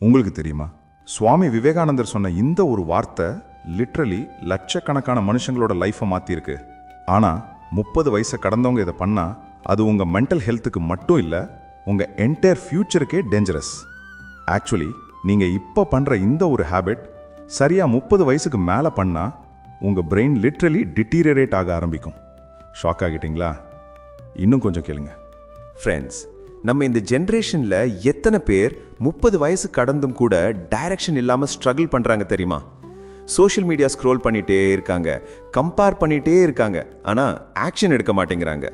உங்களுக்கு தெரியுமா? சுவாமி விவேகானந்தர் சொன்ன இந்த ஒரு வார்த்தை லிட்ரலி லட்சக்கணக்கான மனுஷங்களோட லைஃப்பை மாற்றிருக்கு ஆனால் முப்பது வயசை கடந்தவங்க இதை பண்ணால் அது உங்கள் மென்டல் ஹெல்த்துக்கு மட்டும் இல்லை உங்கள் என்டையர் ஃப்யூச்சருக்கே டேஞ்சரஸ் ஆக்சுவலி நீங்கள் இப்போ பண்ணுற இந்த ஒரு ஹேபிட் சரியாக முப்பது வயசுக்கு மேலே பண்ணால் உங்கள் பிரெயின் லிட்ரலி டிட்டீரியரேட் ஆக ஆரம்பிக்கும். ஷாக் ஆகிட்டிங்களா? இன்னும் கொஞ்சம் கேளுங்க. ஃப்ரெண்ட்ஸ் நம்ம இந்த ஜென்ரேஷனில் எத்தனை பேர் முப்பது வயசு கடந்தும் கூட டைரக்ஷன் இல்லாமல் ஸ்ட்ரகிள் பண்ணுறாங்க தெரியுமா? சோஷியல் மீடியா ஸ்க்ரோல் பண்ணிகிட்டே இருக்காங்க. கம்பேர் பண்ணிகிட்டே இருக்காங்க. ஆனால் ஆக்ஷன் எடுக்க மாட்டேங்கிறாங்க.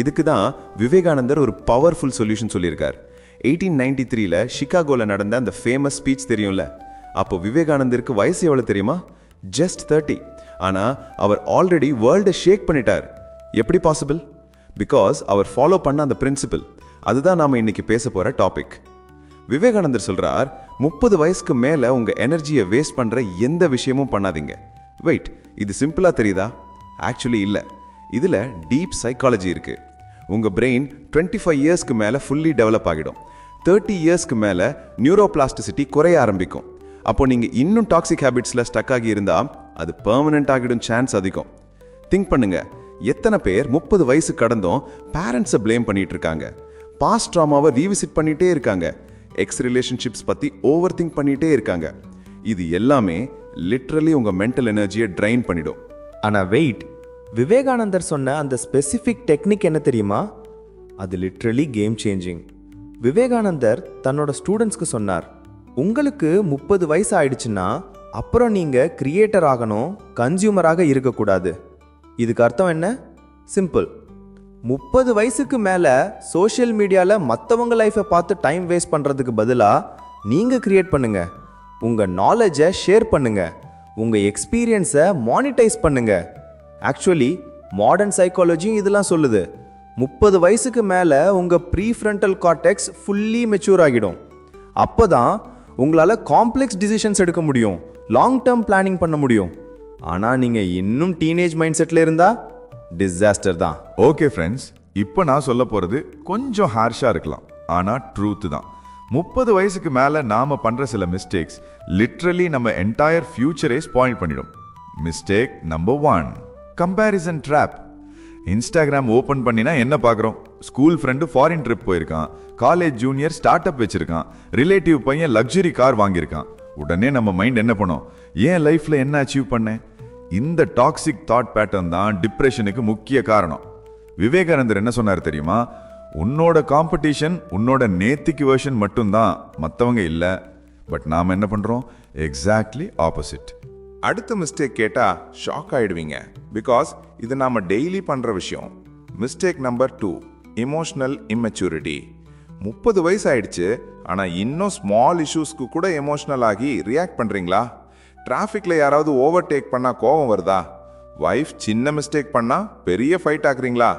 இதுக்கு தான் விவேகானந்தர் ஒரு பவர்ஃபுல் சொல்யூஷன் சொல்லியிருக்கார். எயிட்டீன் நைன்டி த்ரீல ஷிகாகோவில் நடந்த அந்த ஃபேமஸ் ஸ்பீச் தெரியும்ல? அப்போ விவேகானந்தருக்கு வயசு எவ்வளோ தெரியுமா? ஜஸ்ட் தேர்ட்டி ஆனால் அவர் ஆல்ரெடி வேர்ல்டை ஷேக் பண்ணிட்டார். எப்படி பாசிபிள் பிகாஸ் அவர் ஃபாலோ பண்ண அந்த பிரின்சிபல் அதுதான் நாம் இன்னைக்கு பேச போகிற டாபிக் விவேகானந்தர் சொல்கிறார் முப்பது வயசுக்கு மேலே உங்கள் எனர்ஜியை வேஸ்ட் பண்ணுற எந்த விஷயமும் பண்ணாதீங்க. வெயிட் இது சிம்பிளாக தெரியுதா? ஆக்சுவலி இல்லை. இதில் டீப் சைக்காலஜி இருக்குது உங்கள் பிரெயின் டுவெண்ட்டி ஃபைவ் இயர்ஸ்க்கு மேலே ஃபுல்லி டெவலப் ஆகிடும். தேர்ட்டி இயர்ஸ்க்கு மேலே நியூரோபிளாஸ்டிசிட்டி குறைய ஆரம்பிக்கும். அப்போ நீங்கள் இன்னும் டாக்ஸிக் ஹேபிட்ஸில் ஸ்டக் ஆகி இருந்தால் அது பர்மனெண்ட் ஆகிடும் சான்ஸ் அதிகம். திங்க் பண்ணுங்கள் எத்தனை பேர் முப்பது வயசு கடந்தும் பேரண்ட்ஸை ப்ளேம் பண்ணிகிட்டு இருக்காங்க. பாஸ்ட் ட்ராமாவை ரீவிசிட் பண்ணிகிட்டே இருக்காங்க. எக்ஸ் ரிலேஷன்ஷிப்ஸ் பற்றி ஓவர் திங்க் பண்ணிகிட்டே இருக்காங்க. இது எல்லாமே லிட்ரலி உங்கள் மென்டல் எனர்ஜியை ட்ரைன் பண்ணிடும். ஆனால் வெயிட் விவேகானந்தர் சொன்ன அந்த ஸ்பெசிஃபிக் டெக்னிக் என்ன தெரியுமா? அது லிட்ரலி கேம் சேஞ்சிங் விவேகானந்தர் தன்னோட ஸ்டூடெண்ட்ஸ்க்கு சொன்னார் உங்களுக்கு முப்பது வயசு ஆயிடுச்சுன்னா அப்புறம் நீங்கள் கிரியேட்டர் ஆகணும் கன்சியூமராக இருக்கக்கூடாது. இதுக்கு அர்த்தம் என்ன? சிம்பிள் முப்பது வயசுக்கு மேலே சோஷியல் மீடியாவில் மற்றவங்க லைஃப்பை பார்த்து டைம் வேஸ்ட் பண்ணுறதுக்கு பதிலாக நீங்கள் க்ரியேட் பண்ணுங்கள் உங்கள் நாலேஜை ஷேர் பண்ணுங்கள் உங்கள் எக்ஸ்பீரியன்ஸை மானிட்டைஸ் பண்ணுங்கள் ஆக்சுவலி மாடர்ன் சைக்காலஜியும் இதெல்லாம் சொல்லுது. முப்பது வயசுக்கு மேலே உங்கள் ப்ரீஃப்ரண்டல் கார்டெக்ஸ் ஃபுல்லி மெச்சூர் ஆகிடும். அப்போ தான் உங்களால் காம்ப்ளெக்ஸ் டிசிஷன்ஸ் எடுக்க முடியும். லாங் டேர்ம் பிளானிங் பண்ண முடியும். ஆனால் நீங்கள் இன்னும் டீனேஜ் மைண்ட் செட்டில் இருந்தால் டிசாஸ்டர் தான். ஓகே ஃப்ரெண்ட்ஸ் இப்போ நான் சொல்ல போகிறது கொஞ்சம் ஹார்ஷாக இருக்கலாம். ஆனால் ட்ரூத்து தான். முப்பது வயசுக்கு மேலே நாம் பண்ணுற சில மிஸ்டேக்ஸ் லிட்ரலி நம்ம என்டையர் ஃபியூச்சரே ஸ்பாயில் பண்ணிடும். Mistake number one comparison trap Instagram open பண்ணினா என்ன பார்க்குறோம் ஸ்கூல் ஃப்ரெண்டு ஃபாரின் ட்ரிப் போயிருக்கான். காலேஜ் ஜூனியர் ஸ்டார்ட் அப் வச்சுருக்கான். ரிலேட்டிவ் பையன் லக்ஸுரி கார் வாங்கியிருக்கான். உடனே நம்ம மைண்ட் என்ன பண்ணோம்? ஏன் லைஃப்பில் என்ன அச்சீவ் பண்ணேன்? இந்த டாக்ஸிக் தாட் பேட்டர்ன் தான் டிப்ரெஷனுக்கு முக்கிய காரணம். விவேகானந்தர் என்ன சொன்னார் தெரியுமா? உன்னோட காம்படிஷன் உன்னோட நேத்திக்கு வேர்ஷன் மட்டும்தான். மற்றவங்க இல்லை. பட் நாம் என்ன பண்ணுறோம் எக்ஸாக்ட்லி ஆப்போசிட் அடுத்த மிஸ்டேக் கேட்டால் ஷாக் ஆகிடுவீங்க பிகாஸ் இது நாம் டெய்லி பண்ணுற விஷயம். Mistake number two emotional immaturity முப்பது வயசு ஆயிடுச்சு ஆனால் இன்னும் ஸ்மால் இஷ்யூஸ்க்கு கூட எமோஷ்னல் ஆகி ரியாக்ட் பண்ணுறீங்களா டிராஃபிக்கில் யாராவது ஓவர் டேக் பண்ணா கோவம் வருதா? வைஃப் சின்ன மிஸ்டேக் பண்ணால் பெரிய ஃபைட் ஆக்குறீங்களா?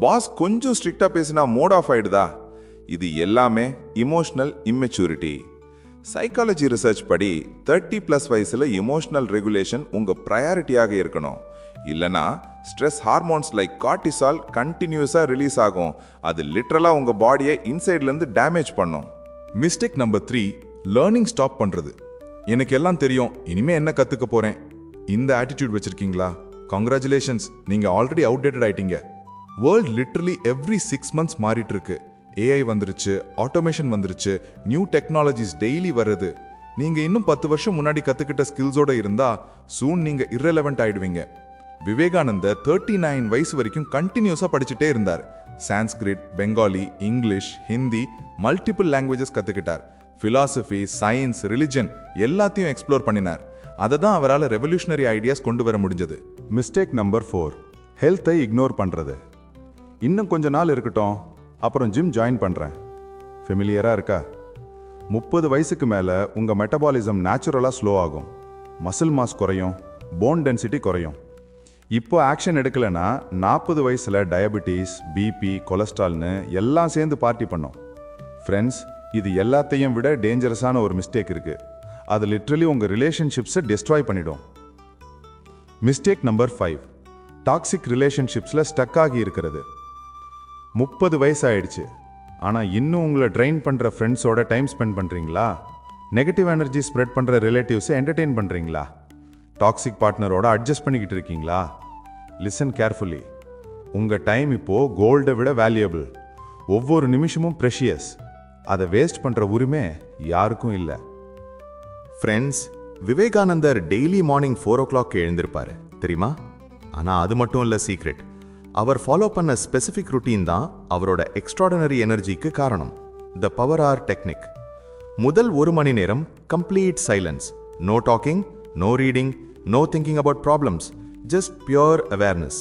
பாஸ் கொஞ்சம் ஸ்ட்ரிக்டாக பேசினா மோட் ஆஃப் ஆயிடுதா? இது எல்லாமே இமோஷனல் இம்மெச்சூரிட்டி சைக்காலஜி ரிசர்ச் படி தேர்ட்டி ப்ளஸ் வயசில் இமோஷனல் ரெகுலேஷன் உங்கள் ப்ரையாரிட்டியாக இருக்கணும். இல்லைனா ஸ்ட்ரெஸ் ஹார்மோன்ஸ் லைக் கார்டிசால் கண்டினியூஸாக ரிலீஸ் ஆகும். அது லிட்ரலாக உங்கள் பாடியை இன்சைட்லேருந்து டேமேஜ் பண்ணும். Mistake number three learning stop பண்ணுறது எனக்கு எல்லாம் தெரியும். இனிமே என்ன கத்துக்க போறேன்? இந்த ஆட்டிடியூட் வச்சிருக்கீங்களா? கங்க்ராச்சுலேஷன்ஸ் நீங்கள் ஆல்ரெடி அவுடேட்டட் ஆயிட்டீங்க. World literally every six months மாறிட்டு இருக்கு ஏஐ வந்துருச்சு ஆட்டோமேஷன் வந்துருச்சு நியூ டெக்னாலஜிஸ் டெய்லி வருது. நீங்கள் இன்னும் பத்து வருஷம் முன்னாடி கற்றுக்கிட்ட ஸ்கில்ஸோட இருந்தா சூன் நீங்கள் irrelevant ஆயிடுவீங்க. விவேகானந்தர் தேர்ட்டி நைன் வயசு வரைக்கும் கண்டினியூஸாக படிச்சுட்டே இருந்தார். Sanskrit Bengali English Hindi multiple languages கற்றுக்கிட்டார் philosophy science religion எல்லாத்தையும் எக்ஸ்ப்ளோர் பண்ணினார். அதை தான் அவரால் ரெவல்யூஷனரி ஐடியாஸ் கொண்டு வர முடிஞ்சது. மிஸ்டேக் நம்பர் ஃபோர் ஹெல்த்தை இக்னோர் பண்ணுறது இன்னும் கொஞ்ச நாள் இருக்கட்டும் அப்புறம் ஜிம் ஜாயின் பண்ணுறேன் ஃபெமிலியராக இருக்கா? முப்பது வயசுக்கு மேலே உங்கள் மெட்டபாலிசம் நேச்சுரலாக ஸ்லோ ஆகும். மசில் மாஸ் குறையும் போன் டென்சிட்டி குறையும். இப்போ ஆக்ஷன் எடுக்கலைன்னா நாற்பது வயசில் டயபெட்டிஸ் பிபி கொலஸ்ட்ரால்னு எல்லாம் சேர்ந்து பார்ட்டி பண்ணோம். ஃப்ரெண்ட்ஸ் இது எல்லாத்தையும் விட டேஞ்சரஸான ஒரு மிஸ்டேக் இருக்குது அது லிட்ரலி உங்கள் ரிலேஷன்ஷிப்ஸை டெஸ்ட்ராய் பண்ணிடும். மிஸ்டேக் நம்பர் ஃபைவ் டாக்ஸிக் ரிலேஷன்ஷிப்ஸில் ஸ்டக் ஆகி இருக்கிறது. முப்பது வயசு ஆயிடுச்சு. ஆனால் இன்னும் உங்களை ட்ரெயின் பண்ணுற ஃப்ரெண்ட்ஸோட டைம் ஸ்பெண்ட் பண்ணுறீங்களா நெகட்டிவ் எனர்ஜி ஸ்ப்ரெட் பண்ணுற ரிலேட்டிவ்ஸை என்டர்டெயின் பண்ணுறீங்களா டாக்ஸிக் பார்ட்னரோட அட்ஜஸ்ட் பண்ணிக்கிட்டு இருக்கீங்களா? லிசன் கேர்ஃபுல்லி உங்கள் டைம் இப்போது கோல்டை விட வேல்யூபிள் ஒவ்வொரு நிமிஷமும் ப்ரெஷியஸ் அதை வேஸ்ட் பண்ணுற உரிமை யாருக்கும் இல்லை. ஃப்ரெண்ட்ஸ் விவேகானந்தர் daily morning four o'clock எழுந்திருப்பாரு தெரியுமா? ஆனால் அது மட்டும் இல்லை சீக்ரெட் அவர் ஃபாலோ பண்ண ஸ்பெசிஃபிக் ருட்டீன் தான் அவரோட எக்ஸ்ட்ராடனரி எனர்ஜிக்கு காரணம். த பவர் ஆர் டெக்னிக் முதல் ஒரு மணி நேரம் complete silence no talking no reading no thinking about problems just pure awareness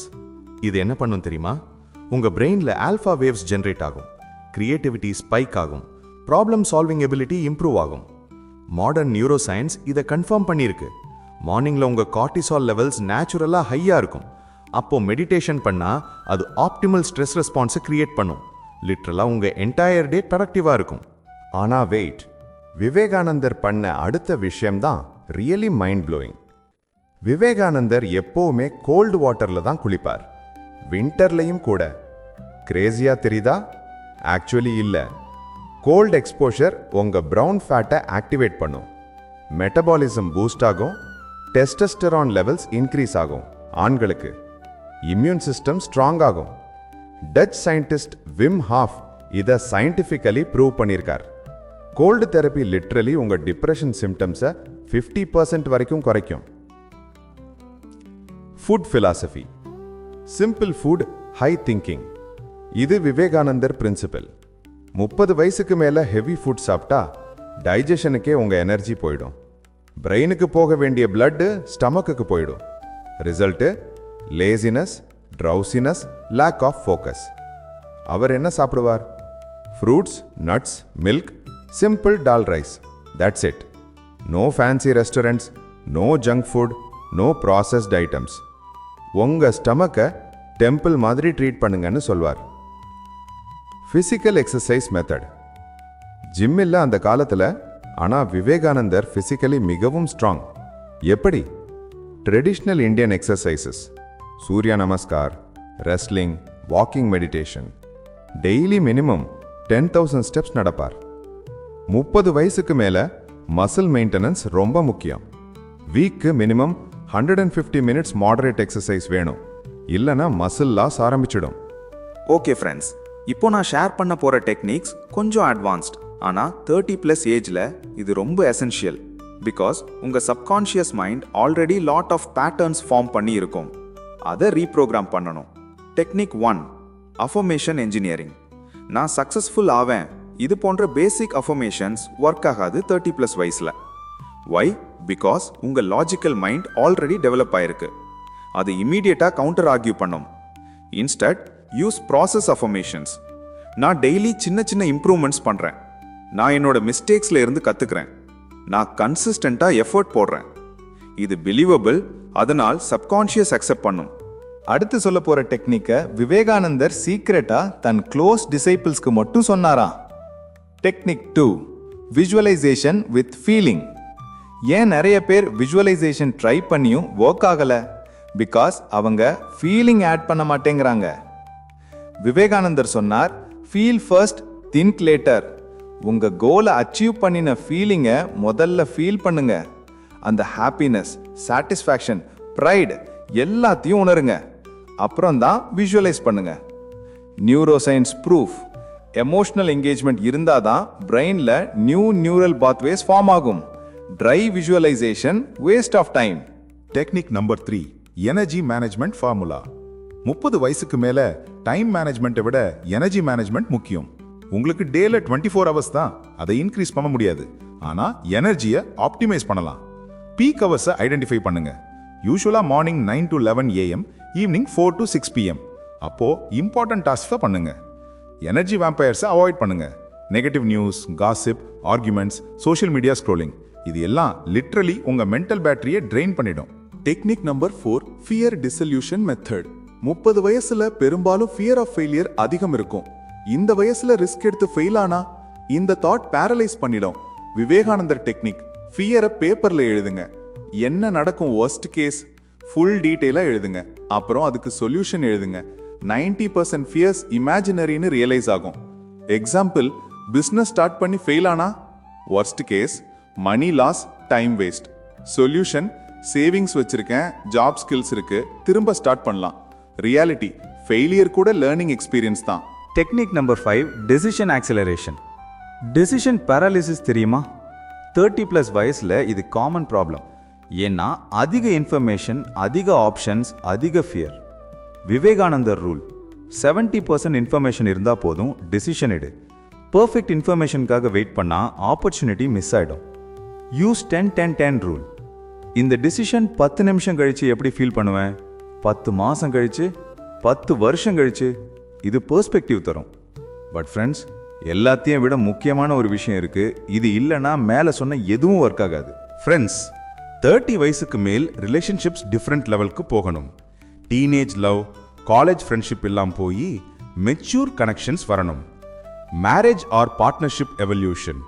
இது என்ன பண்ணும் தெரியுமா? உங்கள் பிரெயினில் ஆல்ஃபா வேவ்ஸ் ஜென்ரேட் ஆகும். கிரியேட்டிவிட்டி ஸ்பைக் ஆகும். ப்ராப்ளம் சால்விங் எபிலிட்டி இம்ப்ரூவ் ஆகும். மாடர்ன் நியூரோ சயின்ஸ் இதை கன்ஃபார்ம் பண்ணியிருக்கு. மார்னிங்கில் உங்கள் கார்டிசால் லெவல்ஸ் நேச்சுரலாக ஹையாக இருக்கும். அப்போது மெடிடேஷன் பண்ணால் அது ஆப்டிமல் ஸ்ட்ரெஸ் ரெஸ்பான்ஸை கிரியேட் பண்ணும். லிட்ரலாக உங்கள் என்டையர் டே ப்ரொடக்டிவாக இருக்கும். ஆனால் வெயிட் விவேகானந்தர் பண்ண அடுத்த விஷயம்தான் ரியலி மைண்ட் ப்ளோயிங் விவேகானந்தர் எப்போவுமே கோல்டு வாட்டரில் தான் குளிப்பார். வின்டர்லையும் கூட. கிரேசியாக தெரியுதா? ஆக்சுவலி இல்லை. கோல்ட் எக்ஸ்போஷர் உங்க ப்ரௌன் ஃபேட்டை ஆக்டிவேட் பண்ணும். மெட்டபாலிசம் பூஸ்ட் ஆகும். டெஸ்டஸ்டரான் லெவல்ஸ் இன்க்ரீஸ் ஆகும் ஆண்களுக்கு. இம்யூன் சிஸ்டம் ஸ்ட்ராங் ஆகும். டச் சயின்டிஸ்ட் விம் ஹாஃப் இதை சயின்டிஃபிக்கலி ப்ரூவ் பண்ணியிருக்கார் கோல்டு தெரப்பி லிட்ரலி உங்கள் டிப்ரெஷன் சிம்டம்ஸை ஃபிஃப்டி பர்சன்ட் வரைக்கும் குறைக்கும். Food philosophy simple food high thinking இது விவேகானந்தர் பிரின்சிபல் முப்பது வயசுக்கு மேலே ஹெவி ஃபுட் சாப்பிட்டா டைஜஷனுக்கே உங்கள் எனர்ஜி போயிடும். பிரெயினுக்கு போக வேண்டிய பிளட்டு ஸ்டமக்குக்கு போயிடும். Result laziness drowsiness lack of focus அவர் என்ன சாப்பிடுவார்? Fruits nuts milk simple dal rice that's it no fancy restaurants no junk food no processed items உங்கள் ஸ்டமக்கை டெம்பிள் மாதிரி ட்ரீட் பண்ணுங்கன்னு சொல்வார். ஃபிசிக்கல் எக்ஸசைஸ் மெத்தட் ஜிம் இல்லை அந்த காலத்தில் ஆனால் விவேகானந்தர் ஃபிசிக்கலி மிகவும் ஸ்ட்ராங் எப்படி? Traditional Indian exercises Surya namaskar wrestling walking meditation daily minimum ten thousand steps நடப்பார். முப்பது வயசுக்கு மேலே மசில் மெயின்டெனன்ஸ் ரொம்ப முக்கியம். Week minimum hundred and fifty minutes moderate exercise வேணும். இல்லைன்னா மசில் லாஸ் ஆரம்பிச்சிடும். ஓகே ஃப்ரெண்ட்ஸ் இப்போ நான் ஷேர் பண்ண போகிற டெக்னிக்ஸ் கொஞ்சம் அட்வான்ஸ்ட் ஆனால் தேர்ட்டி ப்ளஸ் ஏஜில் இது ரொம்ப எசென்ஷியல் பிகாஸ் உங்கள் subconscious mind already lot of patterns form பண்ணி இருக்கும். அதை ரீப்ரோக்ராம் பண்ணணும். டெக்னிக் ஒன் அஃபர்மேஷன் என்ஜினியரிங் நான் சக்ஸஸ்ஃபுல் ஆவேன். இது போன்ற பேசிக் அஃபர்மேஷன்ஸ் ஒர்க் ஆகாது தேர்ட்டி ப்ளஸ் வயசில். ஒய் பிகாஸ் உங்கள் லாஜிக்கல் மைண்ட் ஆல்ரெடி டெவலப் ஆயிருக்கு. அது இம்மீடியட்டாக கவுண்டர் ஆர்கியூ பண்ணும். இன்ஸ்டட் யூஸ் ப்ராசஸ் அஃபர்மேஷன்ஸ் நான் டெய்லி சின்ன சின்ன இம்ப்ரூவ்மெண்ட்ஸ் பண்ணுறேன் நான் என்னோட மிஸ்டேக்ஸில் இருந்து கற்றுக்கிறேன் நான் கன்சிஸ்டண்ட்டாக எஃபர்ட் போடுறேன். இது பிலீவபிள் அதனால் சப்கான்ஷியஸ் அக்செப்ட் பண்ணும். அடுத்து சொல்ல போகிற டெக்னிக்கை விவேகானந்தர் சீக்ரெட்டாக தன் க்ளோஸ் டிசைபிள்ஸ்க்கு மட்டும் சொன்னாராம். Technique two visualisation with feeling ஏன் நிறைய பேர் விஷுவலைசேஷன் ட்ரை பண்ணியும் ஒர்க் ஆகலை? பிகாஸ் அவங்க ஃபீலிங் ஆட் பண்ண மாட்டேங்கிறாங்க. விவேகானந்தர் சொன்னார் ஃபீல் ஃபர்ஸ்ட் திங்க் லேட்டர் உங்கள் கோலை அச்சீவ் பண்ணின ஃபீலிங்கை முதல்ல ஃபீல் பண்ணுங்க. அந்த ஹாப்பினஸ் சாட்டிஸ்ஃபேக்ஷன் ப்ரைடு எல்லாத்தையும் உணருங்க. அப்புறம் தான் விஷுவலைஸ் பண்ணுங்க. Neuro science proof emotional engagement இருந்தால் தான் பிரெயினில் நியூ நியூரல் பாத்வேஸ் ஃபார்ம் ஆகும். Dry visualisation waste of time technique number three energy management formula முப்பது வயசுக்கு மேலே டைம் மேனேஜ்மெண்ட்டை விட எனர்ஜி மேனேஜ்மெண்ட் முக்கியம். உங்களுக்கு டேல டுவெண்ட்டி ஃபோர் ஹவர்ஸ் தான் அதை இன்க்ரீஸ் பண்ண முடியாது. ஆனால் எனர்ஜியை ஆப்டிமைஸ் பண்ணலாம். பீக் ஹவர்ஸை ஐடென்டிஃபை பண்ணுங்க. யூஸ்வலாக morning nine to eleven AM evening four to six PM அப்போது இம்பார்ட்டன்ட் டாஸ்க்கை பண்ணுங்க. எனர்ஜி வேம்பயர்ஸை அவாய்ட் பண்ணுங்க. Negative news gossip arguments social media scrolling. இது எல்லாம் லிட்ரலி உங்கள் மென்டல் பேட்டரியை ட்ரெயின் பண்ணிடும். Technique number four fear dissolution method. முப்பது வயசுல பெரும்பாலும் ஃபியர் ஆஃப் ஃபெயிலியர் அதிகம் இருக்கும். இந்த வயசுல ரிஸ்க் எடுத்து ஃபெயில் ஆனா இந்த தாட் பேரலைஸ் பண்ணிடும். விவேகானந்தர் டெக்னிக் ஃபியரை பேப்பர்ல எழுதுங்க. என்ன நடக்கும் ஒர்ஸ்ட் கேஸ் ஃபுல் டீட்டெயிலாக எழுதுங்க. அப்புறம் அதுக்கு சொல்யூஷன் எழுதுங்க. 90% பர்சன்ட் ஃபியர்ஸ் இமேஜினரின்னு ரியலைஸ் ஆகும். எக்ஸாம்பிள் பிஸ்னஸ் ஸ்டார்ட் பண்ணி ஃபெயில் ஆனா worst case money loss time waste solution savings வச்சிருக்கேன் ஜாப் ஸ்கில்ஸ் இருக்கு திரும்ப ஸ்டார்ட் பண்ணலாம். ரியாலிட்டி ஃபெயிலியர் கூட லேர்னிங் எக்ஸ்பீரியன்ஸ் தான். Technique number five decision acceleration decision paralysis தெரியுமா? தேர்ட்டி ப்ளஸ் வயசில் இது காமன் ப்ராப்ளம் ஏன்னா அதிக இன்ஃபர்மேஷன் அதிக ஆப்ஷன்ஸ் அதிக ஃபியர் விவேகானந்தர் ரூல் 70% பர்சன்ட் இன்ஃபர்மேஷன் இருந்தால் போதும் டெசிஷன் எடு. பர்ஃபெக்ட் இன்ஃபர்மேஷனுக்காக வெயிட் பண்ணால் ஆப்பர்ச்சுனிட்டி மிஸ் ஆகிடும் use ten ten ten rule இந்த டிசிஷன் பத்து நிமிஷம் கழித்து எப்படி ஃபீல் பண்ணுவேன்? பத்து மாதம் கழிச்சு பத்து வருஷம் கழிச்சு இது பெர்ஸ்பெக்டிவ் தரும். பட் ஃப்ரெண்ட்ஸ் எல்லாத்தையும் விட முக்கியமான ஒரு விஷயம் இருக்குது இது இல்லைன்னா மேலே சொன்ன எதுவும் ஒர்க் ஆகாது. ஃப்ரெண்ட்ஸ் தேர்ட்டி வயசுக்கு மேல் ரிலேஷன்ஷிப்ஸ் டிஃப்ரெண்ட் லெவலுக்கு போகணும். டீனேஜ் லவ் காலேஜ் ஃப்ரெண்ட்ஷிப் எல்லாம் போய் மெச்சூர் கனெக்ஷன்ஸ் வரணும். Marriage or partnership evolution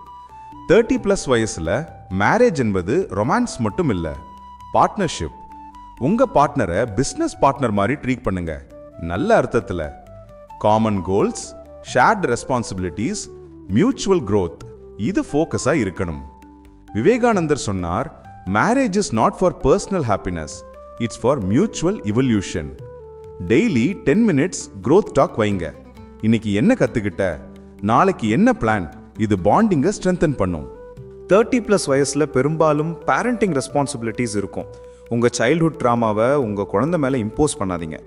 thirty plus வயசில் மேரேஜ் என்பது ரொமான்ஸ் மட்டும் இல்லை பார்ட்னர்ஷிப் உங்க பார்ட்னரை பிஸ்னஸ் பார்ட்னர் மாதிரி ட்ரீட் பண்ணுங்க. நல்ல அர்த்தத்தில். Common goals shared responsibilities mutual growth இது ஃபோக்கஸாக இருக்கணும். விவேகானந்தர் சொன்னார் marriage is not for personal happiness it's for mutual evolution daily ten minutes growth talk வைங்க. இன்னைக்கு என்ன கற்றுக்கிட்ட நாளைக்கு என்ன பிளான் இது பாண்டிங்கை ஸ்ட்ரென்தன் பண்ணும். தேர்ட்டி ப்ளஸ் வயசில் பெரும்பாலும் பேரண்டிங் ரெஸ்பான்சிபிலிட்டிஸ் இருக்கும். உங்கள் சைல்ட்ஹுட் ட்ராமாவை உங்கள் குழந்த மேலே இம்போஸ் பண்ணாதீங்க.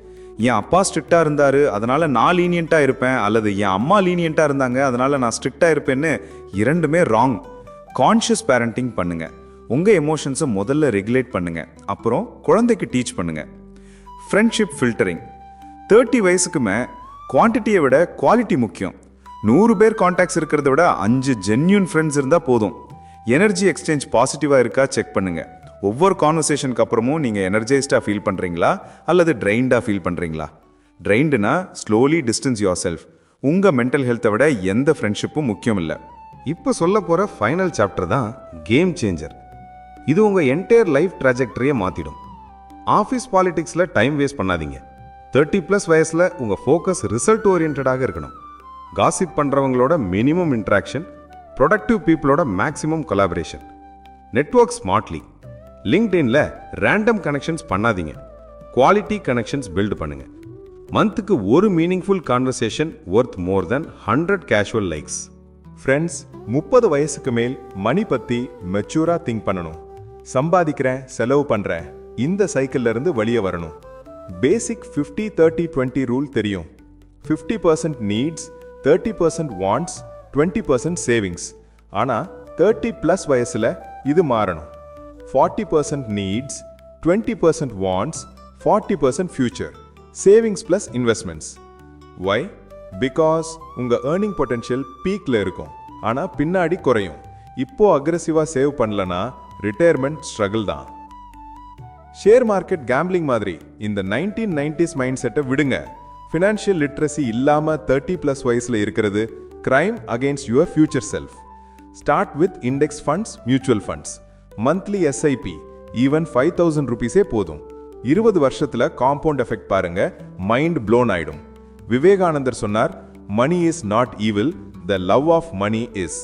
என் அப்பா ஸ்ட்ரிக்டாக இருந்தார் அதனால் நான் லீனியண்ட்டாக இருப்பேன் அல்லது என் அம்மா லீனியண்ட்டாக இருந்தாங்க அதனால் நான் ஸ்ட்ரிக்டாக இருப்பேன்னு இரண்டுமே ராங் கான்ஷியஸ் பேரண்டிங் பண்ணுங்கள் உங்கள் எமோஷன்ஸை முதல்ல ரெகுலேட் பண்ணுங்கள் அப்புறம் குழந்தைக்கு டீச் பண்ணுங்கள் ஃப்ரெண்ட்ஷிப் ஃபில்டரிங் தேர்ட்டி வயசுக்குமே குவான்டிட்டியை விட குவாலிட்டி முக்கியம். நூறு பேர் காண்டாக்ட்ஸ் இருக்கிறத விட அஞ்சு ஜென்யூன் ஃப்ரெண்ட்ஸ் இருந்தால் போதும். எனர்ஜி எக்ஸ்சேஞ்ச் பாசிட்டிவாக இருக்கா செக் பண்ணுங்கள் ஒவ்வொரு கான்வர்சேஷனுக்கு அப்புறமும் நீங்கள் எனர்ஜைஸ்டாக ஃபீல் பண்ணுறீங்களா அல்லது ட்ரைன்டாக ஃபீல் பண்ணுறீங்களா ட்ரைன்டுனா ஸ்லோலி டிஸ்டன்ஸ் யோர் செல்ஃப் உங்கள் மென்டல் ஹெல்த்தை விட எந்த ஃப்ரெண்ட்ஷிப்பும் முக்கியம் இல்லை இப்போ சொல்ல போகிற ஃபைனல் சாப்டர் தான் கேம் சேஞ்சர் இது உங்கள் என்டையர் லைஃப் ட்ராஜெக்டரியை மாற்றிடும் ஆஃபீஸ் பாலிடிக்ஸில் டைம் வேஸ்ட் பண்ணாதீங்க. தேர்ட்டி ப்ளஸ் வயசில் உங்கள் ஃபோக்கஸ் ரிசல்ட் ஓரியன்டாக இருக்கணும். காசிப் பண்ணுறவங்களோட மினிமம் இன்ட்ராக்ஷன் ப்ரொடக்டிவ் பீப்புளோட மேக்ஸிமம் கொலாபரேஷன் நெட்வொர்க் ஸ்மார்ட்லி லிங்க்டின்ல ரேண்டம் கனெக்ஷன்ஸ் பண்ணாதீங்க. குவாலிட்டி கனெக்ஷன்ஸ் பில்ட் பண்ணுங்க. மந்த்துக்கு ஒரு meaningful conversation worth more than hundred casual likes friends முப்பது வயசுக்கு மேல் மணி பற்றி மெச்சூராக திங்க் பண்ணணும். சம்பாதிக்கிறேன் செலவு பண்ணுறேன் இந்த சைக்கிள்ல இருந்து வெளியே வரணும். பேசிக் 50 தேர்ட்டி டுவெண்ட்டி ரூல் தெரியும். 50% percent needs thirty percent wants twenty percent savings ஆனால் தேர்ட்டி ப்ளஸ் வயசில் இது மாறணும். Forty percent needs twenty percent wants forty percent future savings plus investments why because உங்கள் ஏர்னிங் பொட்டென்ஷியல் பீக்கில் இருக்கும். ஆனால் பின்னாடி குறையும். இப்போ அக்ரெசிவா சேவ் பண்ணலனா ரிட்டையர்மெண்ட் ஸ்ட்ரகிள் தான். ஷேர் மார்க்கெட் கேம்பிளிங் மாதிரி இந்த நைன்டீன் நைன்டிஸ் மைண்ட் செட்டை விடுங்க. ஃபினான்ஷியல் லிட்ரஸி இல்லாமல் தேர்ட்டி ப்ளஸ் வயசில் இருக்கிறது crime against your future self start with index funds mutual funds monthly SIP even five thousand ருபீஸே போதும். இருபது வருஷத்தில் காம்பவுண்ட் எஃபெக்ட் பாருங்க மைண்ட் ப்ளோன் ஆயிடும். விவேகானந்தர் சொன்னார் money is not evil the love of money is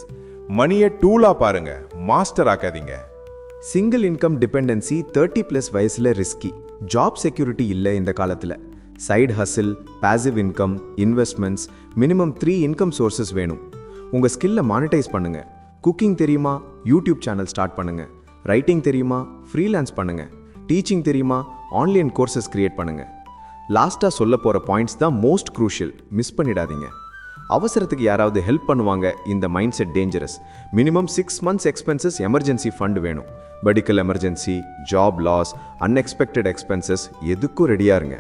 மணியை டூலாக பாருங்க master ஆக்காதீங்க. Single income dependency thirty plus வயசில் ரிஸ்கி ஜாப் செக்யூரிட்டி இல்லை இந்த காலத்தில். Side hustle passive income investments minimum three income sources வேணும். உங்கள் ஸ்கில்லை மானிட்டைஸ் பண்ணுங்கள் குக்கிங் தெரியுமா? யூடியூப் சேனல் ஸ்டார்ட் பண்ணுங்கள் ரைட்டிங் தெரியுமா? ஃப்ரீலான்ஸ் பண்ணுங்கள் டீச்சிங் தெரியுமா? ஆன்லைன் கோர்சஸ் கிரியேட் பண்ணுங்கள் லாஸ்ட்டாக சொல்ல போகிற பாயிண்ட்ஸ் தான் மோஸ்ட் க்ரூஷியல் மிஸ் பண்ணிடாதீங்க. அவசரத்துக்கு யாராவது ஹெல்ப் பண்ணுவாங்க இந்த mindset dangerous minimum six months expenses emergency fund வேணும். Medical emergency job loss unexpected expenses எதுக்கும் ரெடியாக இருங்க.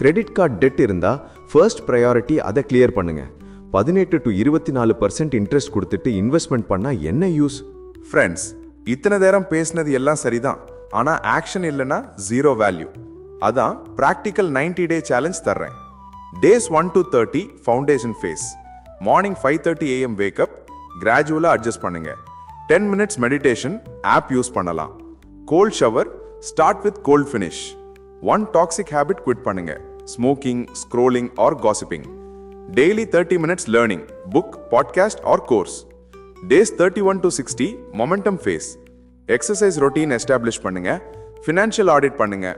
கிரெடிட் கார்டு டெட் இருந்தால் ஃபர்ஸ்ட் ப்ரையாரிட்டி அதை கிளியர் பண்ணுங்கள் பதினெட்டு டு இருபத்தி நாலு பர்சன்ட் இன்ட்ரெஸ்ட் கொடுத்துட்டு இன்வெஸ்ட்மெண்ட் பண்ணால் என்ன யூஸ் ஃப்ரெண்ட்ஸ் இத்தனை நேரம் பேசினது எல்லாம் சரிதான். ஆனால் ஆக்ஷன் இல்லைன்னா ஜீரோ வேல்யூ அதான் ப்ராக்டிக்கல் 90 டே சேலஞ்ச் தர்றேன். Days one to thirty foundation phase morning five thirty AM wake up கிராஜுவலாக அட்ஜஸ்ட் பண்ணுங்க. Ten minutes meditation app use பண்ணலாம். Cold shower start with cold finish one toxic habit quit பண்ணுங்க. Smoking scrolling or gossiping daily thirty minutes learning book podcast or course days thirty one to sixty momentum phase exercise routine establish பண்ணுங்க. Financial audit பண்ணுங்க.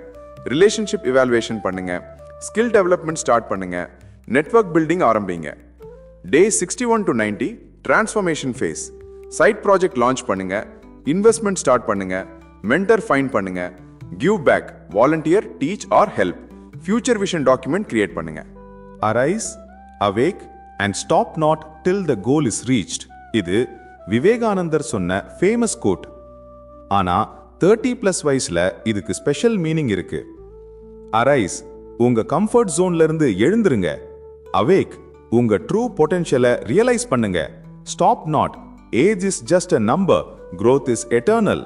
Relationship evaluation பண்ணுங்க. Skill development start பண்ணுங்க. Network building ஆரம்பிங்க. Day sixty one to ninety transformation phase side project launch பண்ணுங்க. Investment start பண்ணுங்க. Mentor find பண்ணுங்க. Give back volunteer teach or help future vision document create பண்ணுங்க. Arise awake and stop not till the goal is reached இது விவேகானந்தர் சொன்ன famous quote ஆனா thirty plus வயசுல இதுக்கு special meaning இருக்கு. அரைஸ் உங்க கம்ஃபர்ட் ஜோன்ல இருந்து எழுந்துருங்க. அவேக் உங்க ட்ரூ பொட்டென்ஷியலை ரியலைஸ் பண்ணுங்க. Stop not age is just a number growth is eternal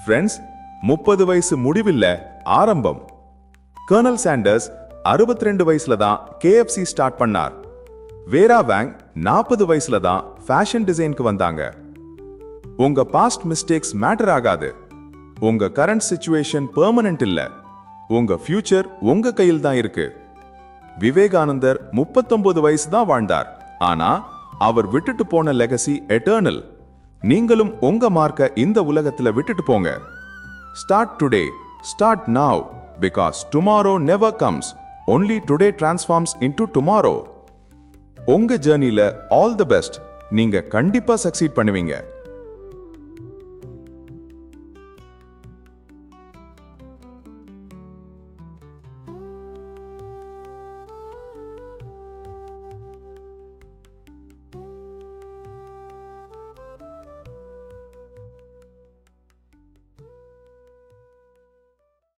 friends முப்பது வயசு முடிவில்ல ஆரம்பம். கர்னல் சாண்டர்ஸ் 62 ரெண்டு வயசுல தான் கேஎஃப்சி ஸ்டார்ட் பண்ணார். வேரா வேங் நாற்பது வயசுல தான் ஃபேஷன் டிசைனுக்கு வந்தாங்க. உங்க பாஸ்ட் மிஸ்டேக்ஸ் மேட்டர் ஆகாது. உங்க கரண்ட் சுச்சுவேஷன் பெர்மனன்ட் இல்ல. உங்க ஃபியூச்சர் உங்க கையில் தான் இருக்கு. விவேகானந்தர் 39 வயசு தான் வாழ்ந்தார். ஆனா அவர் விட்டுட்டு போன லெகசி எட்டர்னல் நீங்களும் உங்க மார்க்க இந்த உலகத்துல விட்டுட்டு போங்க. Start today start now because tomorrow never comes only today transforms into tomorrow உங்க ஜேர்னில ஆல் தி பெஸ்ட் நீங்க கண்டிப்பா சக்சீட் பண்ணுவீங்க.